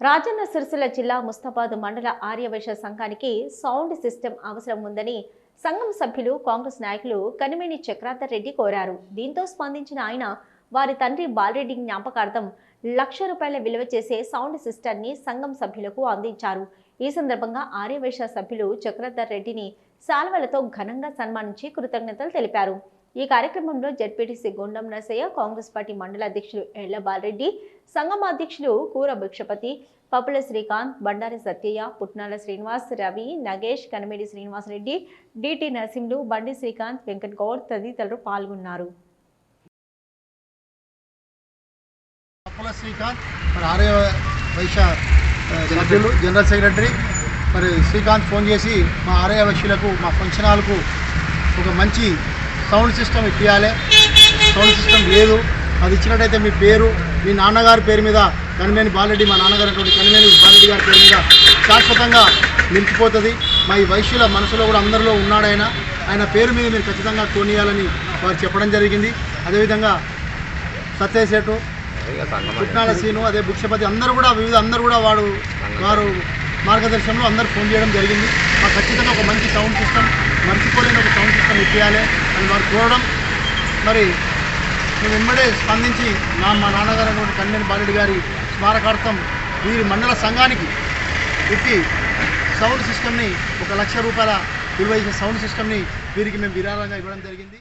రాజన్న సిరిసిల్ల జిల్లా ముస్తాబాద్ మండల ఆర్యవైశ్య సంఘానికి సౌండ్ సిస్టమ్ అవసరం ఉందని సంఘం సభ్యులు కాంగ్రెస్ నాయకులు కనిమేని చక్రాధర్ రెడ్డి కోరారు. దీంతో స్పందించిన ఆయన వారి తండ్రి బాలరెడ్డి జ్ఞాపకార్థం లక్ష రూపాయల విలువ చేసే సౌండ్ సిస్టమ్ని సంఘం సభ్యులకు అందించారు. ఈ సందర్భంగా ఆర్యవైశ్య సభ్యులు చక్రధర్ రెడ్డిని శాల్వలతో ఘనంగా సన్మానించి కృతజ్ఞతలు తెలిపారు. ఈ కార్యక్రమంలో జడ్పీటీసీ గుండం నరసయ్య కాంగ్రెస్ పార్టీ మండల అధ్యక్షులు ఎళ్ళ బాలరెడ్డి సంఘం అధ్యక్షులు కూర భిక్షపతి పప్పుల శ్రీకాంత్ బండారి సత్యయ్య పుట్నాల శ్రీనివాస్ రవి నగేష్ కనమిడి శ్రీనివాస్ రెడ్డి డిటి నరసింహులు బండి శ్రీకాంత్ వెంకట్ గౌడ్ తదితరులు పాల్గొన్నారు. శ్రీకాంత్ మరి ఆర్య వైశ్య ఆ, సభ్యులు. జనరల్ సెక్రటరీ మరి శ్రీకాంత్ ఫోన్ చేసి మా ఆర్య వైశ్యులకు మా ఫంక్షన్ హాల్కు ఒక మంచి సౌండ్ సిస్టమ్ ఇప్పించాలి సౌండ్ సిస్టమ్ లేదు. అది ఇచ్చినట్టయితే మీ పేరు మీ నాన్నగారి పేరు మీద కనిమేని బాలరెడ్డి మా నాన్నగారు అటువంటి కనిమేని బాలరెడ్డి గారి పేరు మీద శాశ్వతంగా నిలిచిపోతుంది. మా ఈ వైశ్యుల మనసులో కూడా అందరిలో ఉన్నాడు ఆయన ఆయన పేరు మీద మీరు ఖచ్చితంగా కొనియాలని వారు చెప్పడం జరిగింది. అదేవిధంగా సత్యశేటు పుట్నాల సీను అదే భిక్షపతి అందరూ కూడా వివిధ అందరూ కూడా వాడు వారు మార్గదర్శనంలో అందరూ ఫోన్ చేయడం జరిగింది. మాకు ఖచ్చితంగా ఒక మంచి సౌండ్ సిస్టమ్ మర్చిపోలేని ఒక సౌండ్ సిస్టమ్ ఇప్పించాలి అని వారు కోరడం. మరి మేము వెంబడే స్పందించి నా మా నాన్నగారు అయినటువంటి కళ్యాణ్ గారి స్మారకార్థం వీరి మండల సంఘానికి ఇప్పి సౌండ్ సిస్టమ్ని ఒక లక్ష రూపాయల విలువ సౌండ్ సిస్టమ్ని వీరికి మేము విరాళంగా ఇవ్వడం జరిగింది.